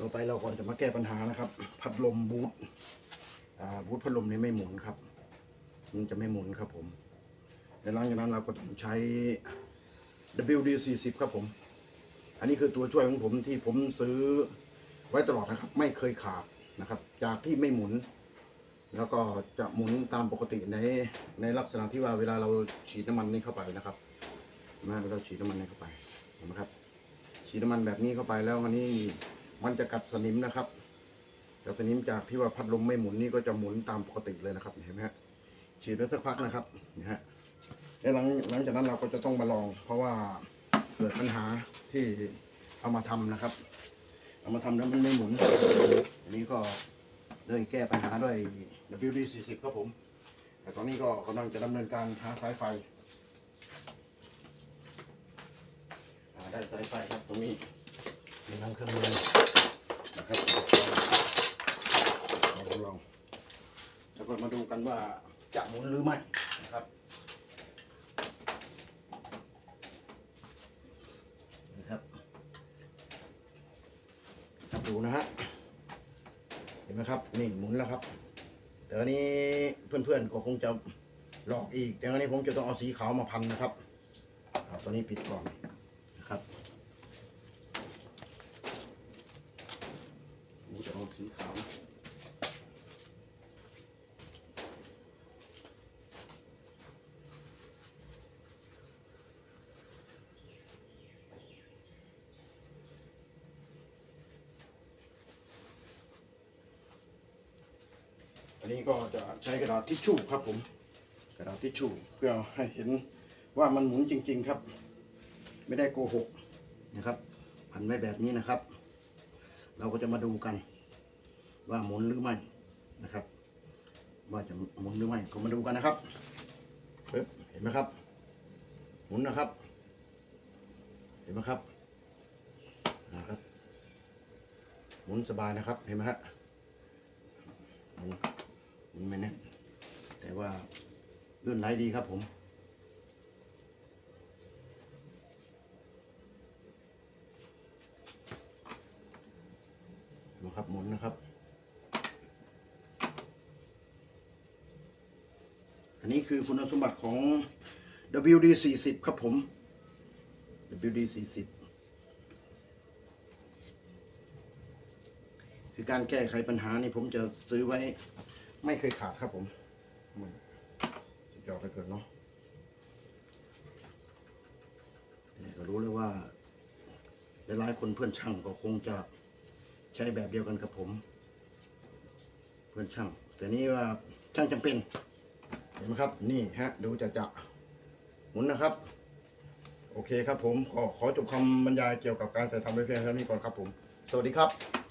ต่อไปเราก่อนจะมาแก้ปัญหานะครับ พัดลมบูทอ่าบูทพัดลมนี่ไม่หมุนครับ มันจะไม่หมุนครับผมและหลังจากนั้นเราก็ต้องใช้ WD40 ครับผม อันนี้คือตัวช่วยของผมที่ผมซื้อไว้ตลอดนะครับ ไม่เคยขาดนะครับ จากที่ไม่หมุน แล้วก็จะหมุนตามปกติในในลักษณะที่ว่าเวลาเราฉีดน้ำมันนี้เข้าไปนะครับนะเวลาเราฉีดน้ำมันนี้เข้าไปเห็นไหมครับฉีดน้ำมันแบบนี้เข้าไปแล้วอันนี้ มันจะกัดสนิมนะครับกัดสนิมจากที่ว่าพัดลมไม่หมุนนี่ก็จะหมุนตามปกติเลยนะครับเห็นไหมฮะฉีดไปสักพักนะครับนะฮะแล้วหลังหลังจากนั้นเราก็จะต้องมาลอง เพราะว่าเกิดปัญหาที่เอามาทำนะครับ เอามาทำแล้วมันไม่หมุนอันนี้ก็เลยแก้ปัญหาด้วย WD40 ครับผม แต่ตอนนี้ก็กำลังจะดำเนินการหาสายไฟอ่าได้สายไฟครับตรงนี้ มีน้ำเครื่องมือนะครับเราลองแล้วก็มาดูกันว่าจะหมุนหรือไม่นะครับนะครับครับดูนะฮะเห็นไหมครับนี่หมุนแล้วครับแต่อันนี้เพื่อนๆก็คงจะหลอกอีกแต่อันนี้ผมจะต้องเอาสีขาวมาพันนะครับอ่าตัวนี้ปิดก่อนนะครับผมจะเอาสีขาว อันนี้ก็จะใช้กระดาษทิชชู่ครับผม กระดาษทิชชู่เพื่อให้เห็นว่ามันหมุนจริง ๆครับ ไม่ได้โกหกนะครับพันไว้แบบนี้นะครับ เราก็จะมาดูกัน ว่าหมุนหรือไม่นะครับ ว่าจะหมุนหรือไม่ก็มาดูกันนะครับเห็นไหมครับ หมุนนะครับ เห็นไหมครับนะครับ หมุนสบายนะครับเห็นไหมฮะหมุน หมุนไม่แน่นแต่ว่าเลื่อนไหลดีครับผม นะครับหมุนนะครับ อันนี้คือคุณสมบัติของ WD 40 ครับผม WD 40 คือการแก้ไขปัญหานี่ผมจะซื้อไว้ ไม่เคยขาดครับผมมันยอดไปเกินเนาะเนี่ยก็รู้เลยว่าหลายๆคนเพื่อนช่างก็คงจะใช้แบบเดียวกันกับผม เพื่อนช่าง แต่นี่ว่าช่างจำเป็น เห็นไหมครับ นี่ฮะ ดูจะจะหมุนนะครับ โอเคครับผมขอขอจบคำบรรยายเกี่ยวกับการถ่ายทำไว้เพียงเท่านี้ก่อนครับผม สวัสดีครับ